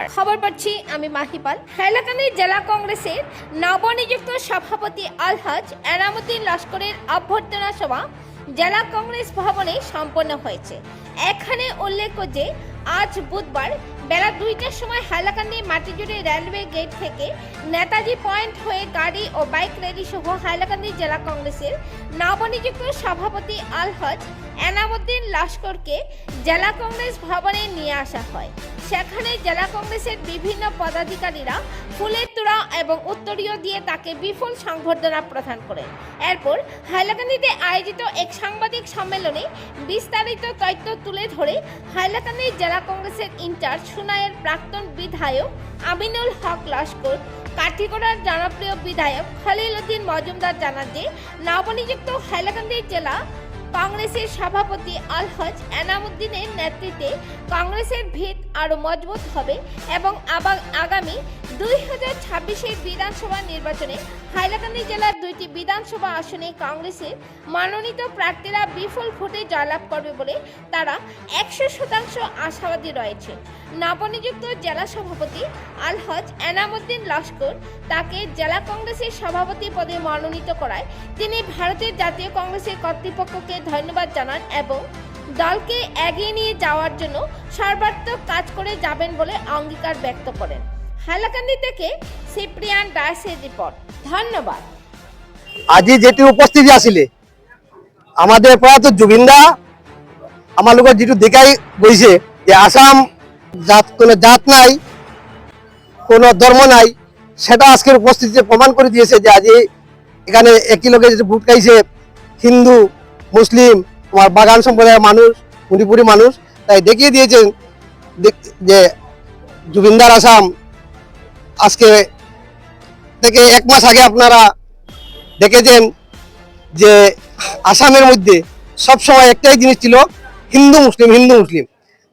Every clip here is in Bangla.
নমস্কার খবর পাচ্ছি আমি মাহিপাল হাইলাকান্দি জেলা কংগ্রেসের নবনিযুক্ত সভাপতি আলহাজ এনামুদ্দিন লস্করের অভ্যর্থনা সভা জেলা কংগ্রেস ভবনে সম্পন্ন হয়েছে। এখানে উল্লেখ্য যে, আজ বুধবার বেলা দুইটার সময় হাইলাকান্দি মাটিজুড়ি রেলওয়ে গেট থেকে নেতাজি পয়েন্ট হয়ে গাড়ি ও বাইক র্যালি সহ হাইলাকান্দি জেলা কংগ্রেসের নবনিযুক্ত সভাপতি আলহাজ এনামুদ্দিন লস্করকে জেলা কংগ্রেস ভবনে নিয়ে আসা হয়। সেখানে জেলা কংগ্রেসের বিভিন্ন পদাধিকারীরা ফুলের তোড়া এবং উত্তরীয় দিয়ে তাকে বিপুল সংবর্ধনা প্রদান করেন। এরপর হাইলাকান্দিতে আয়োজিত এক সাংবাদিক সম্মেলনে বিস্তারিত তথ্য তুলে ধরে হাইলাকান্দি জেলা কংগ্রেসের ইনচার্জ সুনাইয়ের প্রাক্তন বিধায়ক আমিনুল হক লস্কর, কাঠিগড়ার জনপ্রিয় বিধায়ক খলিল উদ্দিন মজুমদার জানান যে, নবনিযুক্ত হাইলাকান্দি জেলা কংগ্রেসের সভাপতি আলহজ এনামুদ্দিনের নেতৃত্বে কংগ্রেসের ভিত আরও মজবুত হবে এবং আবা- আগামী দুই হাজার ছাব্বিশের বিধানসভা নির্বাচনে হাইলাকান্দি জেলার দুইটি বিধানসভা আসনে কংগ্রেসের মনোনীত প্রার্থীরা বিপুল ভোটে জয়লাভ করবে বলে তারা একশো শতাংশ আশাবাদী রয়েছে। নবনিযুক্ত জেলা সভাপতি আলহজ এনামুদ্দিন লস্কর তাকে জেলা কংগ্রেসের সভাপতি পদে মনোনীত করায় তিনি ভারতের জাতীয় কংগ্রেসের কর্তৃপক্ষকে ধন্যবাদ জানান এবং দলকে এগিয়ে নিয়ে যাওয়ার জন্য সর্বাত্মক কাজ করে যাবেন বলে অঙ্গীকার ব্যক্ত করেন। হাইলাকান্দি থেকে সিপ্রিয়ান ডায়াসের রিপোর্ট। ধন্যবাদ। আজি যেটি উপস্থিতি আছিলে আমাদের প্রয়াত জুবিনদা, আমার লোকের যেটু দেখাই গৈছে যে আসাম জাত, কোনো জাত নাই, কোনো ধর্ম নাই, সেটা আজকের উপস্থিতিতে প্রমাণ করে দিয়েছে যে আজি এখানে একই লোকে ভোট খাইছে হিন্দু মুসলিম আমার বাগান সম্প্রদায়ের মানুষ মণিপুরি মানুষ, তাই দেখিয়ে দিয়েছেন যে জুবিনদার আসাম আজকে থেকে এক মাস আগে আপনারা দেখেছেন যে আসামের মধ্যে সবসময় একটাই জিনিস ছিল, হিন্দু মুসলিম হিন্দু মুসলিম।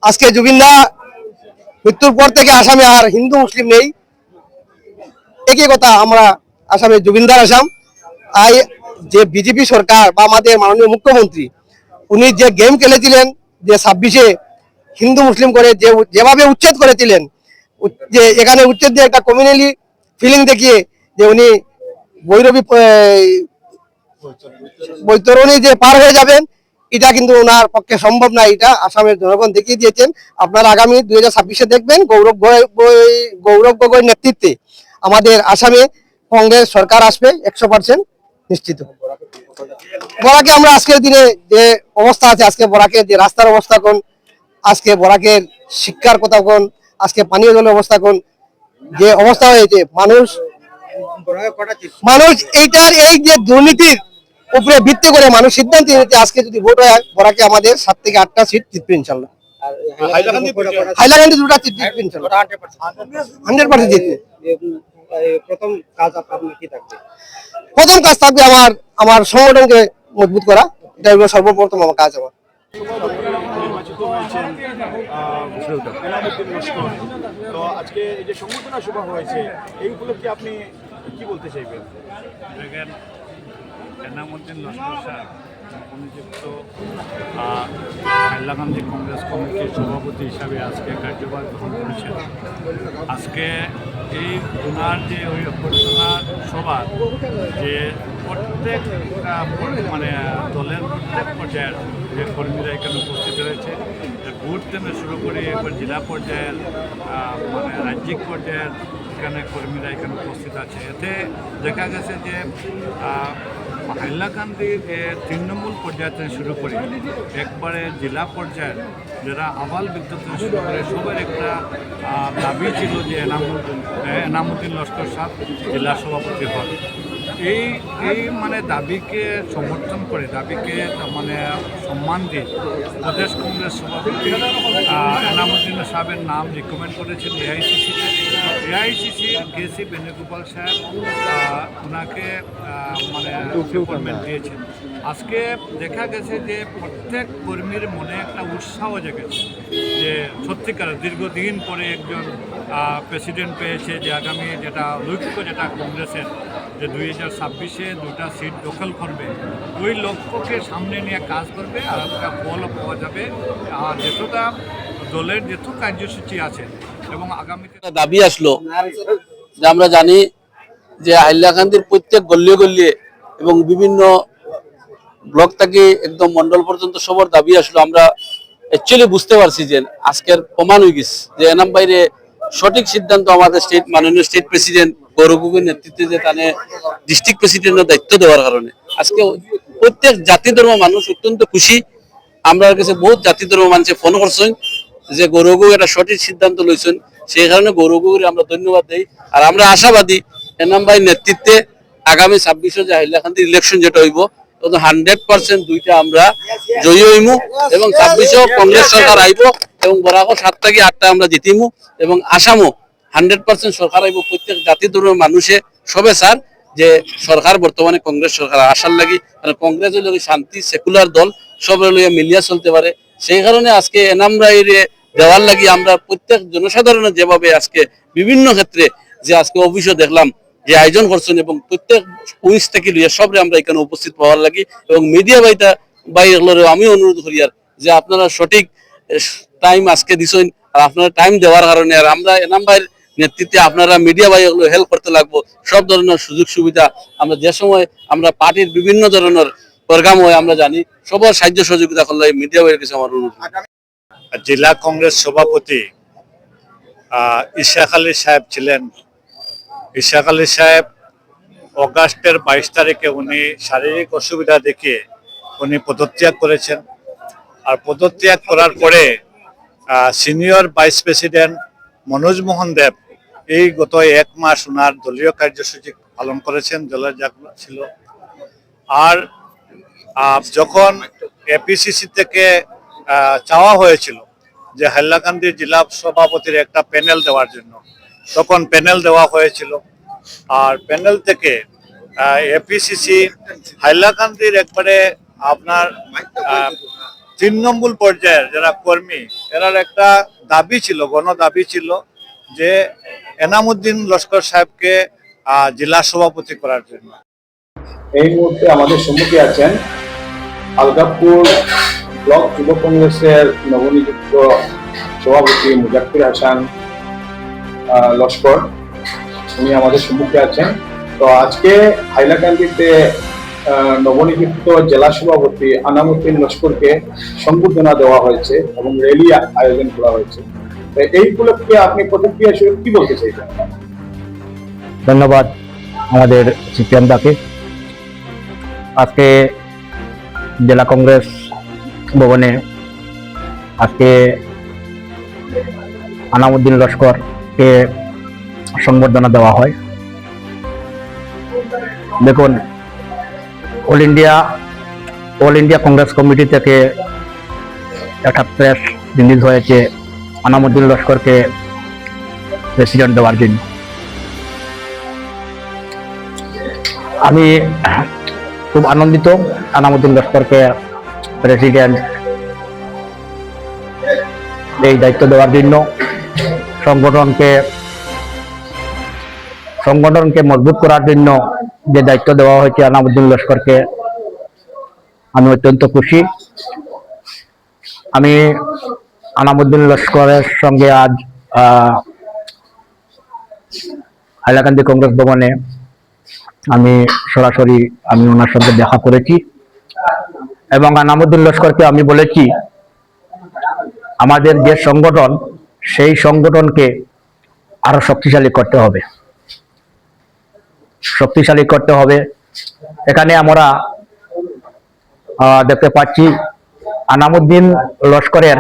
আজকে জুবিনদা মৃত্যুর পর থেকে আসামে আর হিন্দু মুসলিম নেই। একই কথা, আমরা আসামে জুবিনদার আসাম। আই যে বিজেপি সরকার বা আমাদের মাননীয় মুখ্যমন্ত্রী, উনি যে গেম খেলেছিলেন যে ছাব্বিশে হিন্দু মুসলিম করে যে যেভাবে উচ্ছেদ করেছিলেন যে এখানে উচ্ছেদ দিয়ে একটা কমিউনালি ফিলিং দেখিয়ে যে উনি বৈরবী বৈতরণী যে পার হয়ে যাবেন, এটা কিন্তু ওনার পক্ষে সম্ভব না, এটা আসামের জনগণ দেখিয়ে দিয়েছেন। আপনারা আগামী দুই হাজার ছাব্বিশে দেখবেন গৌরব গৌরব গগৈর নেতৃত্বে আমাদের আসামে কংগ্রেস সরকার আসবে একশো পার্সেন্ট নিশ্চিত। বরাকে আমরা আজকের দিনে যে অবস্থা আছে, আজকে বরাকের যে রাস্তার অবস্থা কোন, আজকে বরাকের শিক্ষার কথা কোন, আজকে পানীয় জলের অবস্থা কোন, যে অবস্থা হয়েছে, মানুষ মানুষ এইটার এই যে দুর্নীতির উপরে ভিত্তি করে মানুষ সিদ্ধান্ত নিয়েছে, আজকে যদি ভোট হয়, বরাকে আমাদের সাত থেকে আটটা সিট জিতবে ইনশাল্লাহ। হাইলাকান্দি দুটা জিতবে ইনশাল্লাহ। হান্ড্রেড পার্সেন্ট জিতবে। প্রথম কাজ আপনার কি থাকবে? প্রথম কাজ থাকবে আমার আমার সংগঠনকে মজবুত করা। এটা হলো সর্বপ্রথম আমার কাজ আমার। নির্বাচিত হয়েছেন এনামুদ্দিন লস্কর তো আজকে এই যে সংবর্ধনা সভা হয়েছে এই উপলক্ষে আপনি কি বলতে চাইবেন? দেখেন এনামুদ্দিন লস্কর স্যার। নিযুক্ত হাইলাকান্দি কংগ্রেস কমিটির সভাপতি হিসাবে আজকে কার্যভার গ্রহণ করেছেন। আজকে এই ওনার যে ওই অভ্যর্থনা সভা, যে প্রত্যেক মানে দলের প্রত্যেক পর্যায়ের যে কর্মীরা এখানে উপস্থিত রয়েছে বুথ থেকে শুরু করে একবার জেলা পর্যায়ের মানে রাজ্যিক পর্যায়ের এখানে কর্মীরা এখানে উপস্থিত আছে। এতে দেখা গেছে যে হাইলাকান্দির তৃণমূল পর্যায় থেকে শুরু করে একবারে জেলা পর্যায়ের যারা আবাল বিদ্যুৎ থেকে শুরু করে সবার একটা দাবি ছিল যে এনামুদ্দিন এনামুদ্দিন লস্কর সাহেব জেলা সভাপতি হন। এই এই মানে দাবিকে সমর্থন করে, দাবিকে মানে সম্মান দিয়ে প্রদেশ কংগ্রেস সভাপতি এনামুদ্দিন সাহেবের নাম রিকমেন্ড করেছেন এআইসিসিতে এআইসিসির কেসি বেণুগোপাল সাহেব ওনাকে মানে অ্যাপয়েন্টমেন্ট দিয়েছেন। আজকে দেখা গেছে যে প্রত্যেক কর্মীর মনে একটা উৎসাহ জেগেছে যে সত্যিকার দীর্ঘদিন পরে একজন প্রেসিডেন্ট পেয়েছে যে আগামী যেটা লক্ষ্য যেটা কংগ্রেসের যে দুই হাজার ছাব্বিশে দুটা সিট দখল করবে। ওই লক্ষ্যকে সামনে নিয়ে কাজ করবে আর একটা ফলও পাওয়া যাবে। আর যতটা দলের যেহেতু কার্যসূচি আছে এবং আগামীতে দাবি আসলো যে আমরা জানি যে হাইলাকান্দির প্রত্যেক গল্লিয়ে গল্লিয়ে এবং বিভিন্ন ব্লক থেকে একদম মন্ডল পর্যন্ত সবার দাবি আসলো। আমরা অ্যাকচুয়ালি বুঝতে পারছি যে আজকের প্রমাণ হয়ে গেছে যে এনাম বাইরে সঠিক সিদ্ধান্ত আমাদের স্টেট মাননীয় স্টেট প্রেসিডেন্ট গৌরবের নেতৃত্বে যে তানে ডিস্ট্রিক্ট প্রেসিডেন্টের দায়িত্ব দেওয়ার কারণে আজকে প্রত্যেক জাতি ধর্ম মানুষ অত্যন্ত খুশি। আমরা কাছে বহুত জাতি ধর্ম মানুষে ফোন করছেন যে গৌরব একটা সঠিক সিদ্ধান্ত লইছেন সেই কারণে গৌরবকে আমরা ধন্যবাদ দেই। আর আমরা আশাবাদী এনাম ভাই নেতৃত্বে আগামী ছাব্বিশে হাইলাকান্দি ইলেকশন যেটা হইব হান্ড্রেড পার্সেন্ট দুইটা আমরা জয়ী হইমু এবং ছাব্বিশেও কংগ্রেস সরকার আইব এবং বরাকও সাত থেকে আটটা আমরা জিতিমু এবং আসামও হান্ড্রেড পার্সেন্ট সরকার আইব, প্রত্যেক জাতি ধর্মের মানুষে সবে স্যার যে সরকার, বর্তমানে কংগ্রেস সরকার আসার লাগি। কারণ কংগ্রেস হইল শান্তি সেকুলার দল সব লইয়া মিলিয়া চলতে পারে। সেই কারণে আজকে এনামরা এরিয়ে দেওয়ার লাগি আমরা প্রত্যেক জনসাধারণের যেভাবে আজকে বিভিন্ন ক্ষেত্রে যে আজকে অফিসও দেখলাম যে আয়োজন করছেন এবং প্রত্যেক উইস থেকে লইয়া সবরে আমরা এখানে উপস্থিত পাওয়ার লাগি এবং মিডিয়া বাইটা বাই আমি অনুরোধ করি আর যে আপনারা সঠিক টাইম আজকে দিছেন আর আপনারা টাইম দেওয়ার কারণে আর আমরা এনাম নেতৃত্বে আপনারা মিডিয়া ভাই এগুলো হেল্প করতে লাগবো। সব ধরনের সুযোগ সুবিধা আমরা যে সময় আমরা পার্টির বিভিন্ন ধরনের প্রোগ্রাম হয় আমরা জানি, সবার সাহায্য সহযোগিতা করলে মিডিয়া ভাইয়ের কাছে আমার অনুরোধ। জেলা কংগ্রেস সভাপতি ইশাক আলী সাহেব ছিলেন। ইশাক আলী সাহেব অগাস্টের বাইশ তারিখে উনি শারীরিক অসুবিধা দেখে উনি পদত্যাগ করেছেন। আর পদত্যাগ করার পরে senior vice president Manoj Mohan Dev এই গত এক মাস ওনার দলীয় কার্যসূচি পালন করেছেন, দলের যা ছিল। আর যখন এপিসিসি থেকে চাওয়া হয়েছিল যে হাইলাকান্দি জেলা সভাপতির একটা প্যানেল দেওয়ার জন্য, তখন প্যানেল দেওয়া হয়েছিল। আর প্যানেল থেকে এপিসিসি হাইলাকান্দির একবারে আপনার তৃণমূল পর্যায়ের যারা কর্মী, এরার একটা দাবি ছিল, গণ দাবি ছিল যে এনামুদ্দিন লস্কর সাহেবকে জেলা সভাপতি করার জন্য। এই মুহূর্তে আমাদের সম্মুখে আছেন আলগাপুর ব্লক যুব কংগ্রেসের নবনিযুক্ত সভাপতি মুজাক্কির হাসান লস্কর। উনি আমাদের সম্মুখে আছেন। তো আজকে হাইলাকান্দিতে নবনিযুক্ত জেলা সভাপতি আনামুদ্দিন লস্করকে সংবর্ধনা দেওয়া হয়েছে এবং র্যালি আয়োজন করা হয়েছে। এই উপলক্ষে আপনি প্রতিক্রিয়া হিসেবে কি বলতে চাইবেন ধন্যবাদ আমাদের সিপিএম দাকে। আজকে জেলা কংগ্রেস ভবনে আজকে আনামুদ্দিন লস্করকে সংবর্ধনা দেওয়া হয়। দেখুন, all India all India Congress committee থেকে একটা প্রেস রিলিজ হয়েছে আনামুদ্দিন লস্করকে প্রেসিডেন্ট দেওয়ার জন্য আমি খুব আনন্দিত আনামুদ্দিন লস্করকে প্রেসিডেন্ট এই দায়িত্ব দেওয়ার জন্য। সংগঠনকে সংগঠনকে মজবুত করার জন্য যে দায়িত্ব দেওয়া হয়েছে আনামুদ্দিন লস্করকে, আমি অত্যন্ত খুশি। আমি আনামুদ্দিন লস্করের সঙ্গে আজ হাইলাকান্দি কংগ্রেস ভবনে আমি সরাসরি আমি ওনার সঙ্গে দেখা করেছি। এবং আনামুদ্দিন লস্করকে আমি বলেছি, আমাদের যে সংগঠন, সেই সংগঠনকে আরও শক্তিশালী করতে হবে। শক্তিশালী করতে হবে। এখানে আমরা দেখতে পাচ্ছি আনামুদ্দিন লস্করের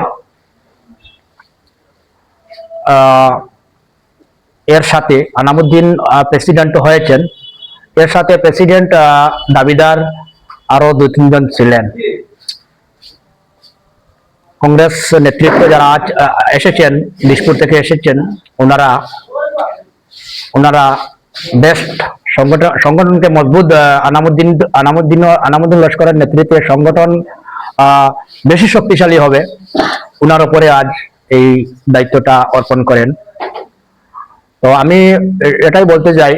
এর সাথে আনামুদ্দিন প্রেসিডেন্ট হয়েছেন। এর সাথে প্রেসিডেন্ট দাবিদার আরও দু তিনজন ছিলেন। কংগ্রেস নেতৃত্ব যারা আজ এসেছেন, দিসপুর থেকে এসেছেন, ওনারা ওনারা বেস্ট সংগঠন, সংগঠনকে মজবুত আনামুদ্দিন আনামুদ্দিন আনামুদ্দিন লস্করের নেতৃত্বে সংগঠন বেশি শক্তিশালী হবে। ওনার উপরে আজ এই দায়িত্বটা অর্পণ করেন। তো আমি এটাই বলতে চাই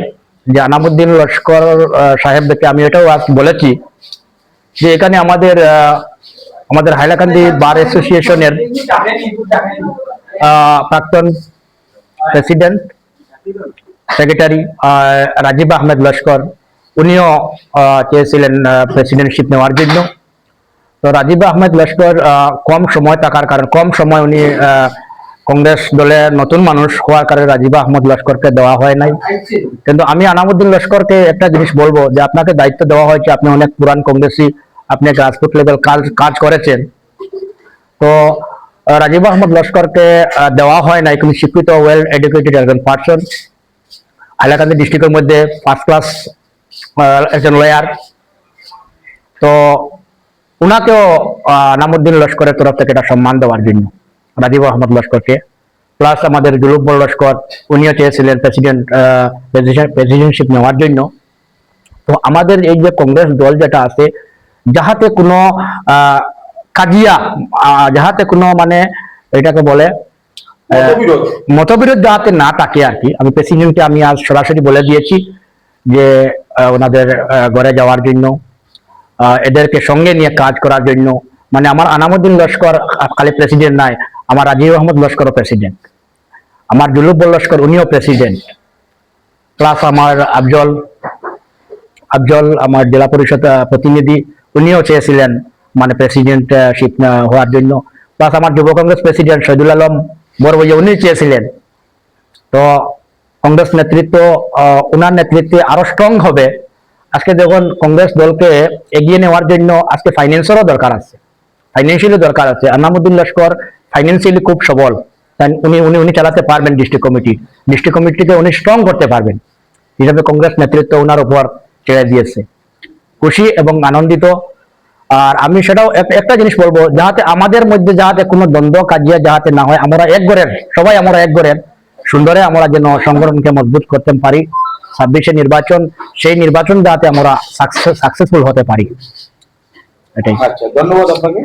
যে আনামুদ্দিন লস্কর আহ, সাহেবদেরকে আমি এটাও আজ বলেছি যে এখানে আমাদের আমাদের হাইলাকান্দি বার অ্যাসোসিয়েশনের প্রাক্তন প্রেসিডেন্ট সেক্রেটারি রাজীব আহমেদ লস্কর উনিও চেয়েছিলেন প্রেসিডেন্টশিপ নেওয়ার জন্য। তো রাজীব আহমেদ লস্কর কম সময় থাকার কারণ, কম সময় উনি কংগ্রেস দলে নতুন মানুষ হওয়ার কারণে রাজীব আহমদ লস্করকে দেওয়া হয় নাই। কিন্তু আমি আনামুদ্দিন লস্করকে একটা জিনিস বলব, যে আপনাকে দায়িত্ব দেওয়া হয়েছে, আপনি অনেক পুরান কংগ্রেসি, আপনি গ্রাসরুট লেভেল কাজ কাজ করেছেন। তো রাজীব আহমদ লস্করকে দেওয়া হয় নাই, কিন্তু শিক্ষিত ওয়েল এডুকেটেড একজন পার্সন হাইলাকান্দি ডিস্ট্রিক্টের মধ্যে ফার্স্ট ক্লাস একজন লয়ার তো উনাকেও আহ, নামুদ্দিন লস্করের তরফ থেকে একটা সম্মান দেওয়ার জন্য। রাজীব আহমদ লস্করকে। প্লাস আমাদের জুলুকবর লস্কর উনিও চেয়েছিলেন প্রেসিডেন্ট প্রেসিডেন্টশিপ নেওয়ার জন্য। তো আমাদের এই যে কংগ্রেস দল যেটা আছে যাহাতে কোনো আহ, কাজিয়া যাহাতে কোনো মানে এটাকে বলে মতবিরোধ। যাতে না থাকে আর কি। আমি প্রেসিডেন্টকে আমি আজ সরাসরি বলে দিয়েছি যে ওনাদের ঘরে যাওয়ার জন্য এদেরকে সঙ্গে নিয়ে কাজ করার জন্য। মানে আমার আনামুদ্দিন লস্কর খালি প্রেসিডেন্ট নাই, আমার রাজীব আহমদ লস্করও প্রেসিডেন্ট আমার জুলুব্বর লস্কর, উনিও প্রেসিডেন্ট প্লাস আমার আফজল আফজল আমার জেলা পরিষদ প্রতিনিধি, উনিও চেয়েছিলেন মানে প্রেসিডেন্ট প্রেসিডেন্টশিপ হওয়ার জন্য। প্লাস আমার যুব কংগ্রেস প্রেসিডেন্ট শহীদুল আলম বড়বইয়া উনি চেয়েছিলেন। তো কংগ্রেস নেতৃত্ব ওনার নেতৃত্বে আরও স্ট্রং হবে। আজকে দেখুন কংগ্রেস দলকে এগিয়ে নেওয়ার জন্য আজকে ফাইন্যান্সেরও দরকার আছে। ফাইন্যান্সিয়ালি দরকার আছে। আনামুদ্দিন লস্কর ফাইন্যান্সিয়ালি খুব সবল। উনি উনি উনি চালাতে পারবেন ডিস্ট্রিক্ট কমিটি ডিস্ট্রিক্ট কমিটিকে উনি স্ট্রং করতে পারবেন। হিসাবে কংগ্রেস নেতৃত্ব ওনার উপর ছেড়ে দিয়েছে। খুশি এবং আনন্দিত। আর আমি সেটাও একটা জিনিস বলব, যাহাতে আমাদের মধ্যে যাহাতে কোনো দ্বন্দ্ব, কাজিয়া যাহাতে না হয়, আমরা এক ঘরের, সবাই আমরা এক ঘরের, সুন্দরে আমরা যেন সংগঠনকে মজবুত করতে পারি। ছাব্বিশে নির্বাচন সেই নির্বাচন যাতে আমরা সাকসেসফুল হতে পারি। এটাই। আচ্ছা ধন্যবাদ আপনাকে।